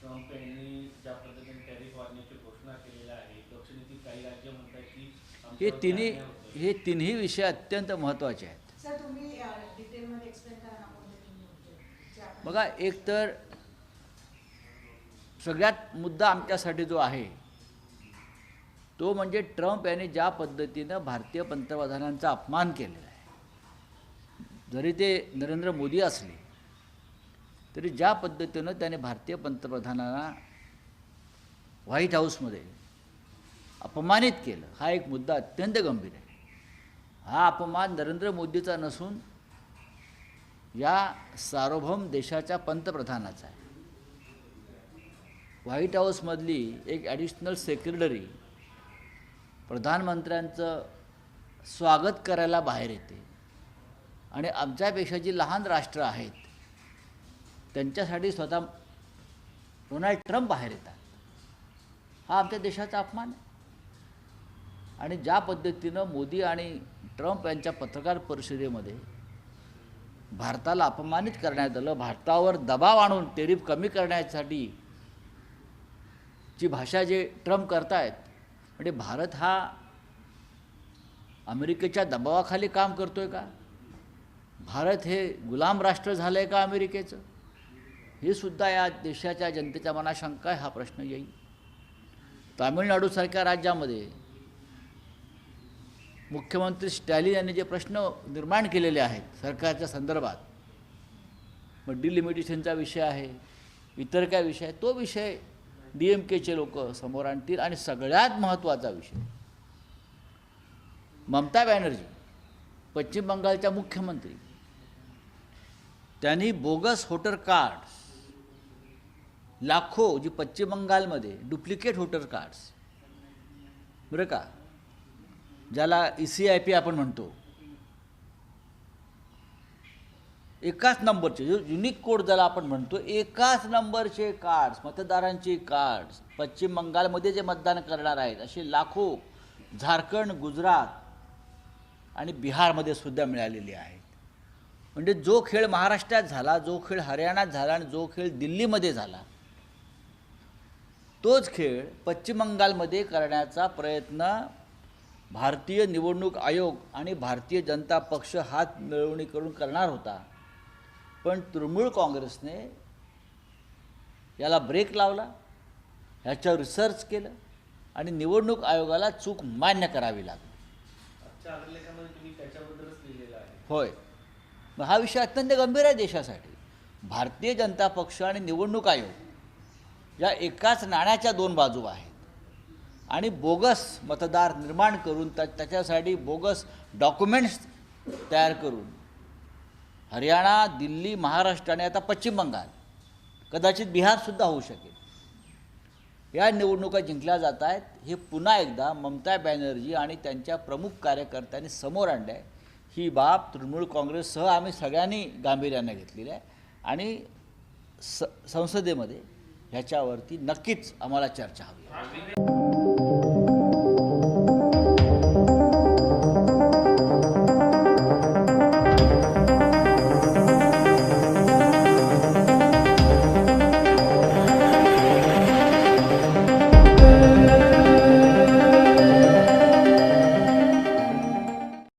Trump यांनी ज्या पद्धतीने टॅरिफ वाढण्याची घोषणा केलेली आहे दक्षिणेतील काही राज्य म्हणतात की हे तिन्ही. हे तिन्ही विषय अत्यंत महत्त्वाचे आहेत. बघा एक तर सगळ्यात मुद्दा आमच्यासाठी जो आहे तो म्हणजे ट्रम्प यांनी ज्या पद्धतीनं भारतीय पंतप्रधानांचा अपमान केलेला आहे. जरी ते नरेंद्र मोदी असले तरी ज्या पद्धतीनं त्याने भारतीय पंतप्रधानांना व्हाईट हाऊसमध्ये अपमानित केलं हा एक मुद्दा अत्यंत गंभीर आहे. हा अपमान नरेंद्र मोदीचा नसून या सार्वभौम देशाच्या पंतप्रधानाचा आहे. व्हाईट हाऊसमधली एक ॲडिशनल सेक्रेटरी प्रधानमंत्र्यांचं स्वागत करायला बाहेर येते. आणि आमच्यापेक्षा जी लहान राष्ट्र आहेत त्यांच्यासाठी स्वतः डोनाल्ड ट्रम्प बाहेर येतात. हा आमच्या देशाचा अपमान आहे. आणि ज्या पद्धतीनं मोदी आणि ट्रम्प यांच्या पत्रकार परिषदेमध्ये भारताला अपमानित करण्यात आलं भारतावर दबाव आणून टेरिफ कमी करण्यासाठी ची भाषा जे ट्रम्प करतायत म्हणजे भारत हा अमेरिकेच्या दबावाखाली काम करतो आहे का? भारत हे गुलाम राष्ट्र झालं आहे का अमेरिकेचं? हे सुद्धा या देशाच्या जनतेच्या मनात शंका हा प्रश्न येईल. तामिळनाडूसारख्या राज्यामध्ये मुख्यमंत्री स्टॅलिन यांनी जे प्रश्न निर्माण केलेले आहेत सरकारच्या संदर्भात मग डिलिमिटेशनचा विषय आहे इतर काय विषय आहे तो विषय डी एम केचे लोक समोर आणतील आणि सगळ्यात महत्त्वाचा विषय ममता बॅनर्जी पश्चिम बंगालच्या मुख्यमंत्री त्यांनी बोगस वोटर कार्ड्स लाखो जी पश्चिम बंगालमध्ये डुप्लिकेट वोटर कार्ड्स. बरं का? ज्याला ई सी आय पी आपण म्हणतो. एकाच नंबरचे युनिक कोड ज्याला आपण म्हणतो एकाच नंबरचे कार्ड्स मतदारांचे कार्ड्स पश्चिम बंगालमध्ये जे मतदान करणार आहेत असे लाखो झारखंड गुजरात आणि बिहारमध्ये सुद्धा मिळालेले आहेत. म्हणजे जो खेळ महाराष्ट्रात झाला जो खेळ हरियाणात झाला आणि जो खेळ दिल्लीमध्ये झाला तोच खेळ पश्चिम बंगालमध्ये करण्याचा प्रयत्न भारतीय निवडणूक आयोग आणि भारतीय जनता पक्ष हात मिळवणी करून करणार होता. पण तृणमूल काँग्रेसने याला ब्रेक लावला ह्याच्यावर रिसर्च केलं आणि निवडणूक आयोगाला चूक मान्य करावी लागली. होय. मग हा विषय अत्यंत गंभीर आहे देशासाठी. भारतीय जनता पक्ष आणि निवडणूक आयोग या एकाच नाण्याच्या दोन बाजू आहेत. आणि बोगस मतदार निर्माण करून त्या त्याच्यासाठी बोगस डॉक्युमेंट्स तयार करून हरियाणा दिल्ली महाराष्ट्र आणि आता पश्चिम बंगाल कदाचित बिहारसुद्धा होऊ शकेल. या निवडणुका जिंकल्या जात आहेत. हे पुन्हा एकदा ममता बॅनर्जी आणि त्यांच्या प्रमुख कार्यकर्त्यांनी समोर आणलं आहे ही बाब तृणमूल काँग्रेससह आम्ही सगळ्यांनी गांभीर्यानं घेतलेली आहे. आणि स संसदेमध्ये ह्याच्यावरती नक्कीच आम्हाला चर्चा हवी